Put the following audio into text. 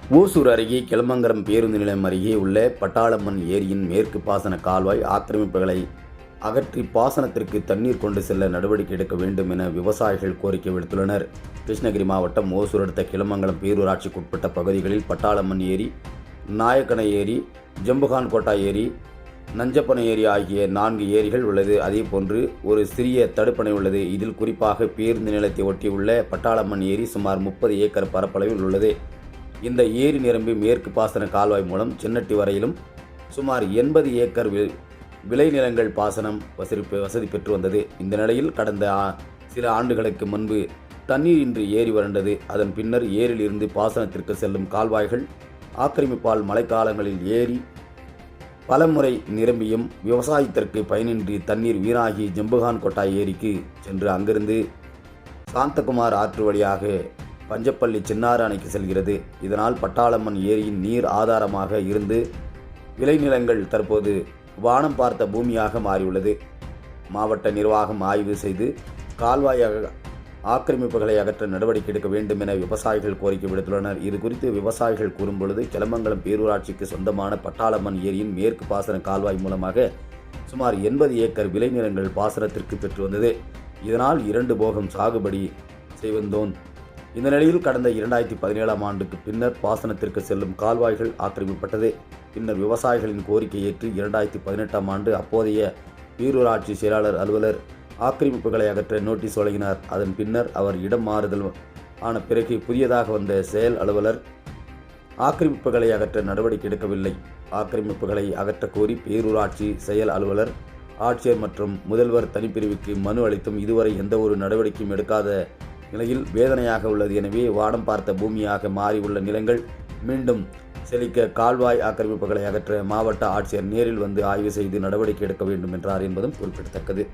ஓசூர் அருகே கிளமங்கரம் பேருந்து நிலையம் அருகே உள்ள பட்டாளம்மன் ஏரியின் மேற்கு பாசன கால்வாய் ஆக்கிரமிப்புகளை அகற்றி பாசனத்திற்கு தண்ணீர் கொண்டு செல்ல நடவடிக்கை எடுக்க வேண்டும் என விவசாயிகள் கோரிக்கை விடுத்துள்ளனர். கிருஷ்ணகிரி மாவட்டம் ஓசூர் அடுத்த கிளமங்கலம் பேரூராட்சிக்குட்பட்ட பகுதிகளில் பட்டாளம்மன் ஏரி நாயக்கனை ஏரி ஜம்புகான் கோட்டா ஏரி நஞ்சப்பனை ஏரி ஆகிய நான்கு ஏரிகள் உள்ளது. அதே போன்று ஒரு சிறிய தடுப்பணை உள்ளது. இதில் குறிப்பாக பேருந்து நிலத்தை ஒட்டியுள்ள பட்டாளம்மன் ஏரி சுமார் முப்பது ஏக்கர் பரப்பளவில் உள்ளது. இந்த ஏரி நிரம்பி மேற்கு பாசன கால்வாய் மூலம் சின்னட்டி வரையிலும் சுமார் எண்பது ஏக்கர் விளைநிலங்கள் பாசனம் வசதி வசதி பெற்று வந்தது. இந்த நிலையில் கடந்த சில ஆண்டுகளுக்கு முன்பு தண்ணீர் இன்றி ஏரி வறண்டது. அதன் பின்னர் ஏரியிலிருந்து பாசனத்திற்கு செல்லும் கால்வாய்கள் ஆக்கிரமிப்பால் மழைக்காலங்களில் ஏரி பலமுறை நிரம்பியும் விவசாயத்திற்கு பயனின்றி தண்ணீர் வீணாகி ஜம்புகான் கொட்டாய் ஏரிக்கு சென்று அங்கிருந்து சாந்தகுமார் ஆற்று வழியாக பஞ்சப்பள்ளி சின்னாறு அணைக்கு செல்கிறது. இதனால் பட்டாளம்மன் ஏரியின் நீர் ஆதாரமாக இருந்து விளைநிலங்கள் தற்போது வானம் பார்த்த பூமியாக மாறியுள்ளது. மாவட்ட நிர்வாகம் ஆய்வு செய்து கால்வாயாக ஆக்கிரமிப்புகளை அகற்ற நடவடிக்கை எடுக்க வேண்டும் என விவசாயிகள் கோரிக்கை விடுத்துள்ளனர். இது குறித்து விவசாயிகள் கூறும்பொழுது கிளமங்கலம் பேரூராட்சிக்கு சொந்தமான பட்டாளம்மன் ஏரியின் மேற்கு பாசன கால்வாய் மூலமாக சுமார் எண்பது ஏக்கர் விளைநிலங்கள் பாசனத்திற்கு பெற்று வந்தது. இதனால் இரண்டு போகம் சாகுபடி செய்வந்தோம் இந்த நிலையில் கடந்த இரண்டாயிரத்தி பதினேழாம் ஆண்டுக்கு பின்னர் பாசனத்திற்கு செல்லும் கால்வாய்கள் ஆக்கிரமிக்கப்பட்டது. பின்னர் விவசாயிகளின் கோரிக்கை ஏற்று இரண்டாயிரத்தி பதினெட்டாம் ஆண்டு அப்போதைய பேரூராட்சி செயலாளர் அலுவலர் ஆக்கிரமிப்புகளை அகற்ற நோட்டீஸ் வழங்கினார். அதன் பின்னர் அவர் இடம் மாறுதல் ஆன பிறகு புதியதாக வந்த செயல் அலுவலர் ஆக்கிரமிப்புகளை அகற்ற நடவடிக்கை எடுக்கவில்லை. ஆக்கிரமிப்புகளை அகற்ற கோரி பேரூராட்சி செயல் அலுவலர் ஆட்சியர் மற்றும் முதல்வர் தனிப்பிரிவுக்கு மனு அளித்தும் இதுவரை எந்த ஒரு நடவடிக்கையும் எடுக்காத நிலையில் வேதனையாக உள்ளது. எனவே வானம் பார்த்த பூமியாக மாறி உள்ள நிலங்கள் மீண்டும் செழிக்க கால்வாய் ஆக்கிரமிப்புகளை அகற்ற மாவட்ட ஆட்சியர் நேரில் வந்து ஆய்வு செய்து நடவடிக்கை எடுக்க வேண்டும் என்றார் என்பதும் குறிப்பிடத்தக்கது.